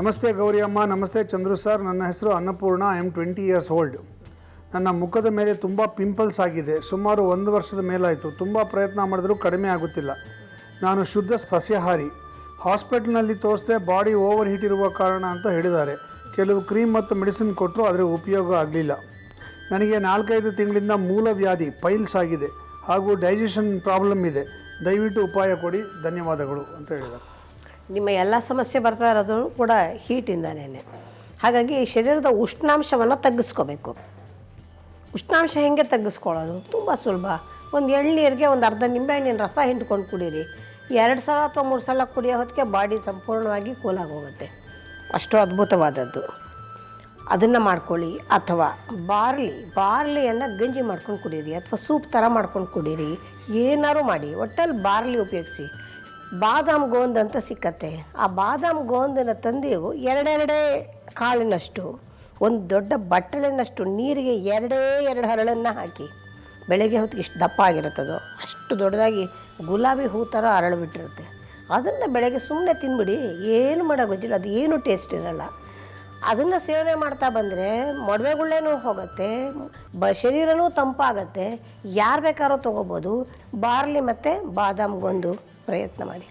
ನಮಸ್ತೆ ಗೌರಿ ಅಮ್ಮ ನಮಸ್ತೆ ಚಂದ್ರು ಸರ್ ನನ್ನ ಹೆಸರು Annapurna. I am twenty years old ನನ್ನ ಮುಖದ ಮೇಲೆ ತುಂಬ ಪಿಂಪಲ್ಸ್ ಆಗಿದೆ. ಸುಮಾರು ಒಂದು ವರ್ಷದ ಮೇಲಾಯಿತು. ತುಂಬ ಪ್ರಯತ್ನ ಮಾಡಿದರೂ ಕಡಿಮೆ ಆಗುತ್ತಿಲ್ಲ. ನಾನು ಶುದ್ಧ ಸಸ್ಯಾಹಾರಿ. ಹಾಸ್ಪಿಟಲ್ನಲ್ಲಿ ತೋರಿಸ್ದೆ ಬಾಡಿ ಓವರ್ ಹೀಟ್ ಇರುವ ಕಾರಣ ಅಂತ ಹೇಳಿದ್ದಾರೆ. ಕೆಲವು ಕ್ರೀಮ್ ಮತ್ತು ಮೆಡಿಸಿನ್ ಕೊಟ್ಟರು ಆದರೆ ಉಪಯೋಗ ಆಗಲಿಲ್ಲ. ನನಗೆ ನಾಲ್ಕೈದು ತಿಂಗಳಿಂದ ಮೂಲ ವ್ಯಾಧಿ ಪೈಲ್ಸ್ ಆಗಿದೆ. ಹಾಗೂ ಡೈಜೆಷನ್ ಪ್ರಾಬ್ಲಮ್ ಇದೆ. ದಯವಿಟ್ಟು ಉಪಾಯ ಕೊಡಿ. ಧನ್ಯವಾದಗಳು ಅಂತ ಹೇಳಿದ್ದಾರೆ. ನಿಮ್ಮ ಎಲ್ಲ ಸಮಸ್ಯೆ ಬರ್ತಾ ಇರೋದು ಕೂಡ ಹೀಟಿಂದನೇ ಹಾಗಾಗಿ ಶರೀರದ ಉಷ್ಣಾಂಶವನ್ನು ತಗ್ಗಿಸ್ಕೋಬೇಕು. ಉಷ್ಣಾಂಶ ಹೆಂಗೆ ತಗ್ಗಿಸ್ಕೊಳ್ಳೋದು? ತುಂಬ ಸುಲಭ. ಒಂದು ಎಳ್ನೀರಿಗೆ ಒಂದು ಅರ್ಧ ನಿಂಬೆಹಣ್ಣಿನ ರಸ ಹಿಂಡ್ಕೊಂಡು ಕುಡೀರಿ. ಎರಡು ಸಲ ಅಥವಾ ಮೂರು ಸಲ ಕುಡಿಯೋ ಹೊತ್ತಿಗೆ ಬಾಡಿ ಸಂಪೂರ್ಣವಾಗಿ ಕೂಲಾಗಿ ಹೋಗುತ್ತೆ ಅಷ್ಟು ಅದ್ಭುತವಾದದ್ದು. ಅದನ್ನು ಮಾಡ್ಕೊಳ್ಳಿ. ಅಥವಾ ಬಾರ್ಲಿ, ಬಾರ್ಲಿಯನ್ನು ಗಂಜಿ ಮಾಡ್ಕೊಂಡು ಕುಡೀರಿ. ಅಥವಾ ಸೂಪ್ ಥರ ಮಾಡ್ಕೊಂಡು ಕುಡೀರಿ. ಏನಾರು ಮಾಡಿ. ಒಟ್ಟಲ್ಲಿ ಬಾರ್ಲಿ ಉಪಯೋಗಿಸಿ. ಬಾದಾಮ್ ಗೋಂದ್ ಅಂತ ಸಿಕ್ಕತ್ತೆ. ಆ ಬಾದಾಮ್ ಗೋಂದನ್ನು ತಂದೆವು ಎರಡೆರಡೇ ಕಾಳಿನಷ್ಟು, ಒಂದು ದೊಡ್ಡ ಬಟ್ಟಲಿನಷ್ಟು ನೀರಿಗೆ ಎರಡೇ ಎರಡು ಹರಳನ್ನು ಹಾಕಿ, ಬೆಳಗ್ಗೆ ಹೊತ್ತಿಗೆ ಇಷ್ಟು ದಪ್ಪ ಆಗಿರುತ್ತದೋ. ಅಷ್ಟು ದೊಡ್ಡದಾಗಿ ಗುಲಾಬಿ ಹೂ ಥರ ಅರಳಿಬಿಟ್ಟಿರುತ್ತೆ ಅದನ್ನು ಬೆಳಗ್ಗೆ ಸುಮ್ಮನೆ ತಿನ್ಬಿಡಿ, ಏನು ಮಾಡೋ ಗೊತ್ತಿಲ್ಲ, ಅದು ಏನು ಟೇಸ್ಟ್ ಇರಲ್ಲ. ಅದನ್ನು ಸೇವನೆ ಮಾಡ್ತಾ ಬಂದರೆ ಮೊಡವೆಗುಳ್ಳೇನೂ ಹೋಗುತ್ತೆ, ಬ ಶರೀರನೂ ತಂಪಾಗತ್ತೆ, ಯಾರು ಬೇಕಾದ್ರೂ ತೊಗೋಬೋದು. ಬಾರ್ಲಿ ಮತ್ತು ಬಾದಾಮ್ಗೊಂದು ಪ್ರಯತ್ನ ಮಾಡಿ.